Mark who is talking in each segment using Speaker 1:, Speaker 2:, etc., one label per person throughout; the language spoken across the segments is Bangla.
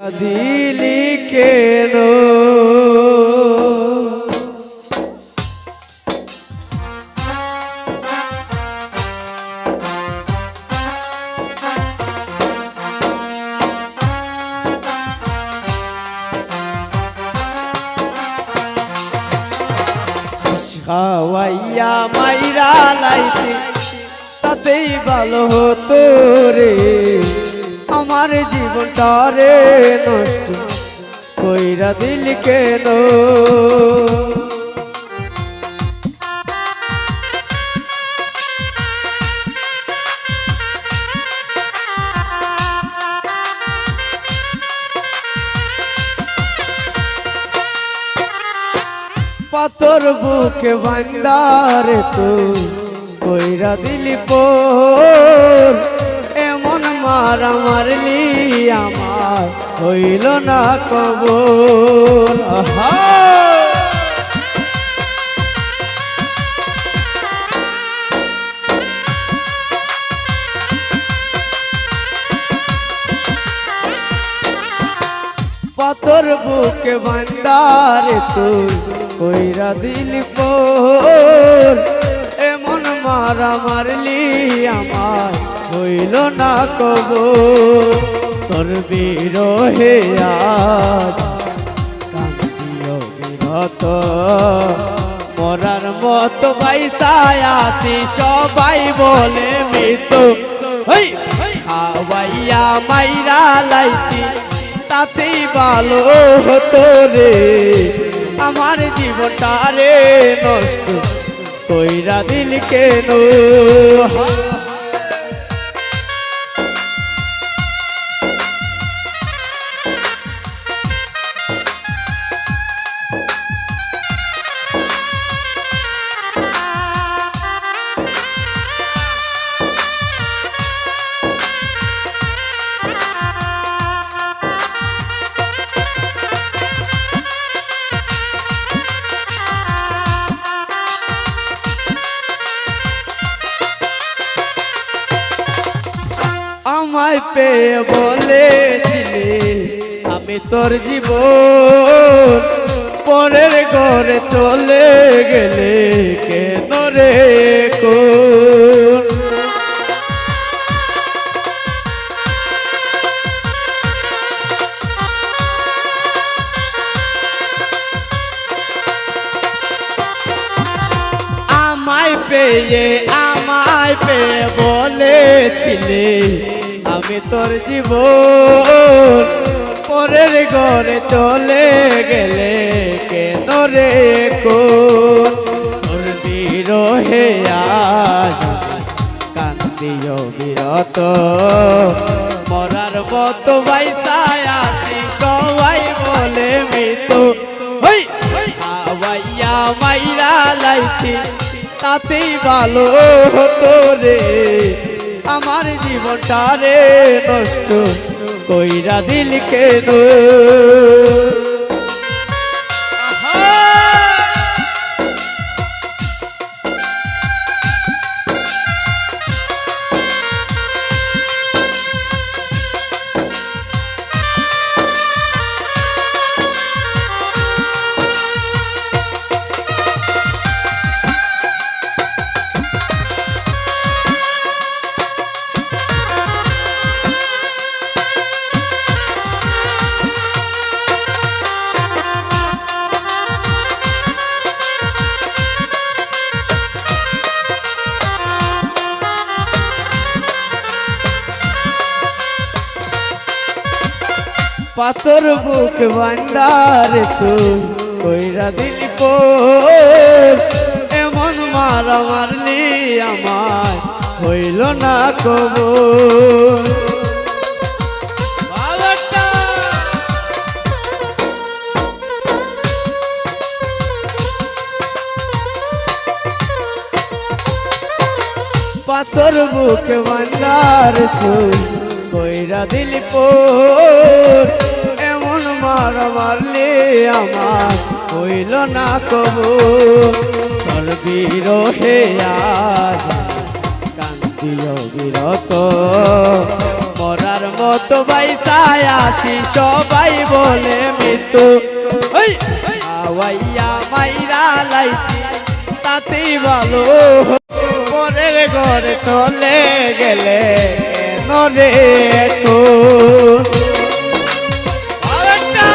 Speaker 1: দিলি কেন? খাওয়াইয়া মাইরা লাইতে তাতেই ভালো হতো রে। আমার জীবনটা রে নষ্ট কইরা দিল কেন? পাতর বুকে বান্দার তো কইরা দিলি পোর। এমন মারা মারলি আমার হইল না আহা পাতর বুকে বান্দার তুই, কইরা দিল পোর। এমন মারা মারলি আমার হইল না কব? তোর বিরহে আজ কান্দিও মরার মতো বাইসায়াতি সবাই বলে মৃত। হই! খাওয়াইয়া মাইরা লাইতি তাতেই ভালো হতো রে। আমার জীবনটা রে নষ্ট কইরা দিল কেন? আমায় পেয়ে বলেছিলে, আমি তোর জীবন পরের ঘরে চলে গেলে কেন রে কোন? আমায় পেয়ে আমায় পেয়ে বলেছিলে আমি তোর জীবন পরের ঘরে চলে গেলে কেন রে তোর বিরহে আজ কান্দিও বিরত। মরার মতো বাইসায় সবাই বলে মৃত হই! খাওয়াইয়া মাইরা লাইছি, তাতেই ভালো হতো রে। আমার জীবনটা রে নষ্ট কইরা দিল কেন? পাতর বুক বান্দার তুই কইরা দিল এমন মারা মারলি আমার হইল না কব পাতর বুক বান্দার তুই কইরা দিল পোর এমন মার মারলে আমার হইল না কব। তোর বিরহে আজ কান্দিও বিরত। মরার মতো বাইসায় আছি, সবাই বলে মৃত্যু। মাইরা তাতেই ভালো। পরের ঘরে চলে গেলে কেন রে এখন? আরেকটা!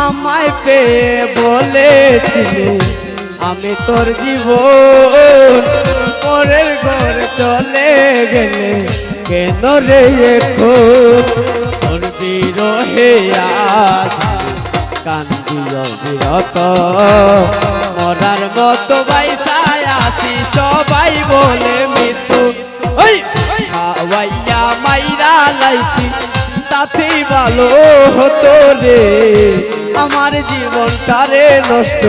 Speaker 1: আমায় পেয়ে বলেছিলে আমি তোর জীবন পরের ঘরে চলে গেলে কেন রে এখন তোর বিরহে আজ কান্দিও বিরত। মরার মতো বাইসায় আছি সবাই বলে মৃত্যু। হাওয়াইয়া মাইরা লাইতি তাতেই ভালো হতো রে। আমার জীবনটারে নষ্ট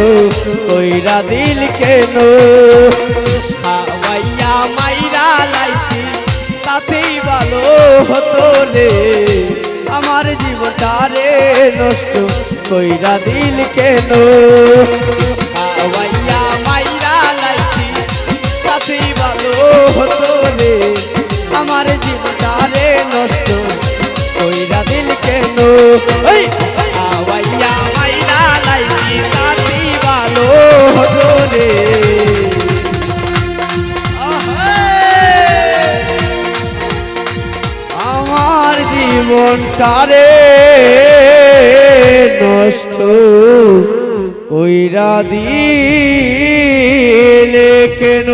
Speaker 1: কইরা দিল কেন? হাওয়াইয়া মাইরা লাইতি তাতেই ভালো হতো রে। আমার জীবনটারে নষ্ট কইরা দিল কেন? হাওয়াইয়া মাইরা লাইতি তাতেই ভালো হতো রে। আমার জীবনটারে জীবনটারে নষ্ট কইরা দিলে কেন?